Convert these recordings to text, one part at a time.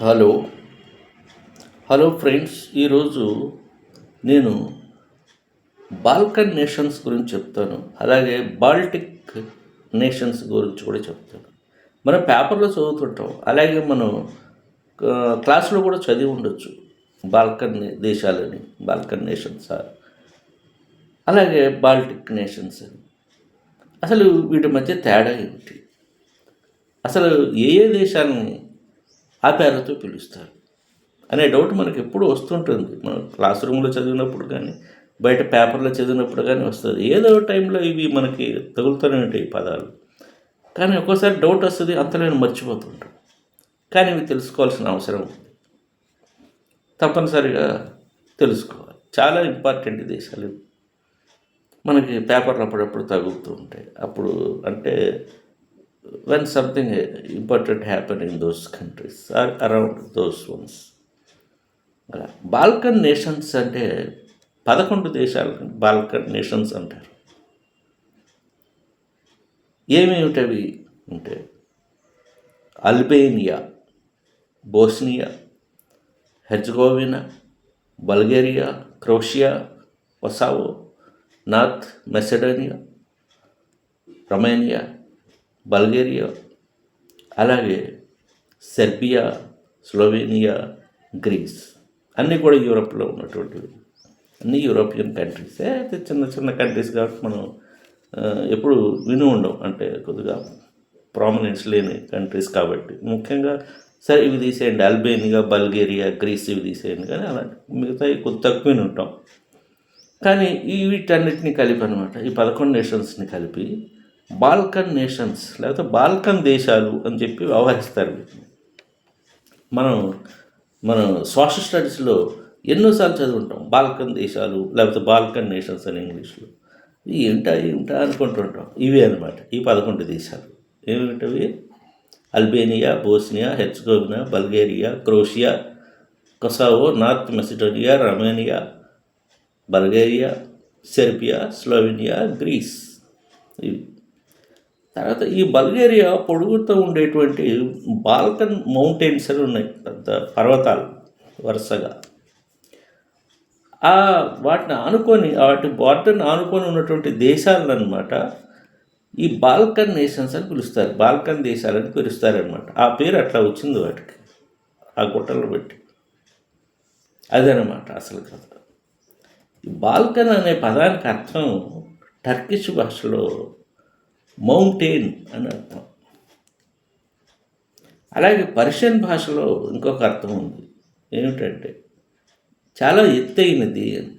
Hello. Hello friends ఈరోజు నేను Balkan nations గురించి చెప్తాను. అలాగే బాల్టిక్ నేషన్స్ గురించి కూడా చెప్తాను. మనం పేపర్లో చదువుతుంటాం. అలాగే మనం క్లాసులో కూడా చదివి ఉండొచ్చు. బాల్కన్ దేశాలని బాల్కన్ నేషన్స్ అలాగే బాల్టిక్ నేషన్స్ అని. అసలు వీటి మధ్య తేడా ఏమిటి? అసలు ఏ ఏ దేశాలని ఆ పేరుతో పిలుస్తారు. అనే డౌట్ మనకి ఎప్పుడు వస్తుంటుంది. మనం క్లాస్ రూమ్లో చదివినప్పుడు కానీ బయట పేపర్లో చదివినప్పుడు కానీ వస్తుంది. ఏదో టైంలో ఇవి మనకి తగులుతూనే ఉంటాయి ఈ పదాలు. కానీ ఒక్కోసారి డౌట్ వస్తుంది అంతలో నేను మర్చిపోతుంటాం. కానీ ఇవి తెలుసుకోవాల్సిన అవసరం ఉంది. తప్పనిసరిగా తెలుసుకోవాలి. చాలా ఇంపార్టెంట్ దేశాలు మనకి పేపర్లు అప్పుడప్పుడు తగులుతూ ఉంటాయి. అప్పుడు అంటే when something important happened in those countries or around those ones అలా. బాల్కన్ నేషన్స్ అంటే పదకొండు దేశాలు బాల్కన్ నేషన్స్ అంటారు. ఏమేమిటవి అంటే Albania Bosnia Herzegovina Bulgaria Croatia Kosovo North Macedonia Romania Bulgaria అలాగే సెర్బియా స్లోవేనియా గ్రీస్ అన్నీ కూడా యూరప్లో ఉన్నటువంటివి. అన్నీ యూరోపియన్ కంట్రీసే. అయితే చిన్న చిన్న కంట్రీస్ కాబట్టి మనం ఎప్పుడు విని ఉండం. అంటే కొద్దిగా ప్రామినెన్స్ లేని కంట్రీస్ కాబట్టి. ముఖ్యంగా సరే ఇవి తీసేయండి. అల్బేనియా బల్గేరియా గ్రీస్ ఇవి తీసేయండి. కానీ అలాంటి మిగతా కొద్ది తక్కువ విని ఉంటాం కానీ ఈ వీటన్నిటిని కలిపి అనమాట ఈ పదకొండు నేషన్స్ని కలిపి బాల్కన్ నేషన్స్ లేకపోతే బాల్కన్ దేశాలు అని చెప్పి వ్యవహరిస్తారు. మనం మనం సోషల్ స్టడీస్లో ఎన్నోసార్లు చదువుంటాం. బాల్కన్ దేశాలు లేకపోతే బాల్కన్ నేషన్స్ అని ఇంగ్లీష్లో. ఇవి ఏంటా ఏంటా అనుకుంటుంటాం. ఇవే అనమాట ఈ పదకొండు దేశాలు. ఏమిటవి? Albania Bosnia Herzegovina Bulgaria Croatia Kosovo North Macedonia Romania Bulgaria Serbia Slovenia Greece. ఇవి. తర్వాత ఈ బల్గేరియా పొడుగుతో ఉండేటువంటి బాల్కన్ మౌంటైన్స్ అని ఉన్నాయి పెద్ద పర్వతాలు వరుసగా. ఆ వాటిని ఆనుకొని వాటి బార్డర్ని ఆనుకొని ఉన్నటువంటి దేశాలను అనమాట ఈ బాల్కన్ నేషన్స్ అని పిలుస్తారు బాల్కన్ దేశాలని పిలుస్తారనమాట. ఆ పేరు అట్లా వచ్చింది వాటికి ఆ గుట్టలు పెట్టి. అదనమాట అసలు కథ. బాల్కన్ అనే పదానికి అర్థం టర్కిష్ భాషలో మౌంటైన్ అని అర్థం. అలాగే పర్షియన్ భాషలో ఇంకొక అర్థం ఉంది. ఏమిటంటే చాలా ఎత్తైనది అని.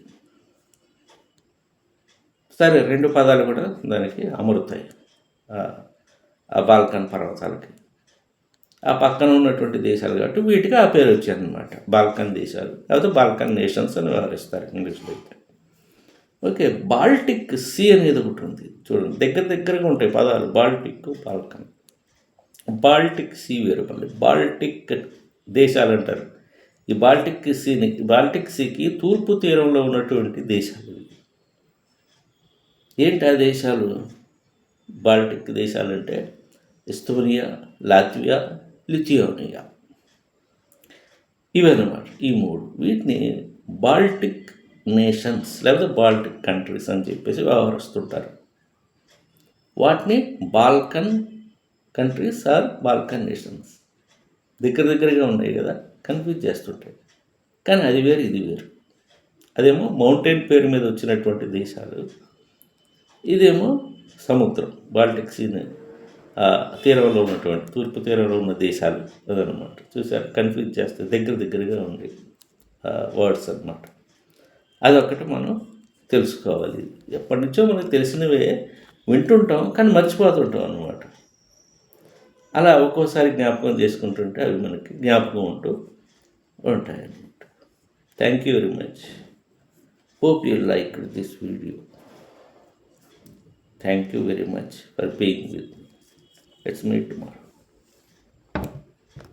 సరే రెండు పదాలు కూడా దానికి అమరుతాయి. ఆ- బాల్కన్ పర్వతాలకి. ఆ పక్కన ఉన్నటువంటి దేశాలు కాబట్టి వీటికి ఆ పేరు వచ్చాయన్నమాట బాల్కన్ దేశాలు. లేకపోతే బాల్కన్ నేషన్స్ అని వ్యవహరిస్తారు ఇంగ్లీష్లో అయితే. ఓకే బాల్టిక్ సీ అనేది ఒకటి ఉంది. చూడండి. దగ్గర దగ్గరగా ఉంటాయి పదాలు. Baltic Balkan. బాల్టిక్ సీ వేరు మళ్ళీ బాల్టిక్ దేశాలు అంటారు. ఈ బాల్టిక్ సీని బాల్టిక్ సీకి తూర్పు తీరంలో ఉన్నటువంటి దేశాలు ఏంటి ఆ దేశాలు? బాల్టిక్ దేశాలు అంటే ఎస్తోనియా లాత్వియా లిథియోనియా. ఇవన్నమాట. ఈ మూడు. వీటిని బాల్టిక్ నేషన్స్ లేకపోతే బాల్టిక్ కంట్రీస్ అని చెప్పేసి వ్యవహరిస్తుంటారు. వాటిని Balkan countries or Balkan nations. దగ్గర దగ్గరగా ఉన్నాయి కదా కన్ఫ్యూజ్ చేస్తుంటాయి. కానీ అది వేరు ఇది వేరు. అదేమో మౌంటైన్ పేరు మీద వచ్చినటువంటి దేశాలు ఇదేమో సముద్రం బాల్టిక్ సీని తీరంలో ఉన్నటువంటి తూర్పు తీరంలో ఉన్న దేశాలు అదనమాట చూసారు కన్ఫ్యూజ్ చేస్తే దగ్గర దగ్గరగా ఉంది వర్డ్స్ అన్నమాట. అదొకటి మనం తెలుసుకోవాలి. ఎప్పటి నుంచో మనకు తెలిసినవే వింటుంటాం కానీ మర్చిపోతుంటాం అన్నమాట. అలా ఒక్కోసారి జ్ఞాపకం చేసుకుంటుంటే అవి మనకి జ్ఞాపకం ఉంటూ ఉంటాయన్నమాట. Thank you very much hope you like this video thank you very much for being with it's meet tomorrow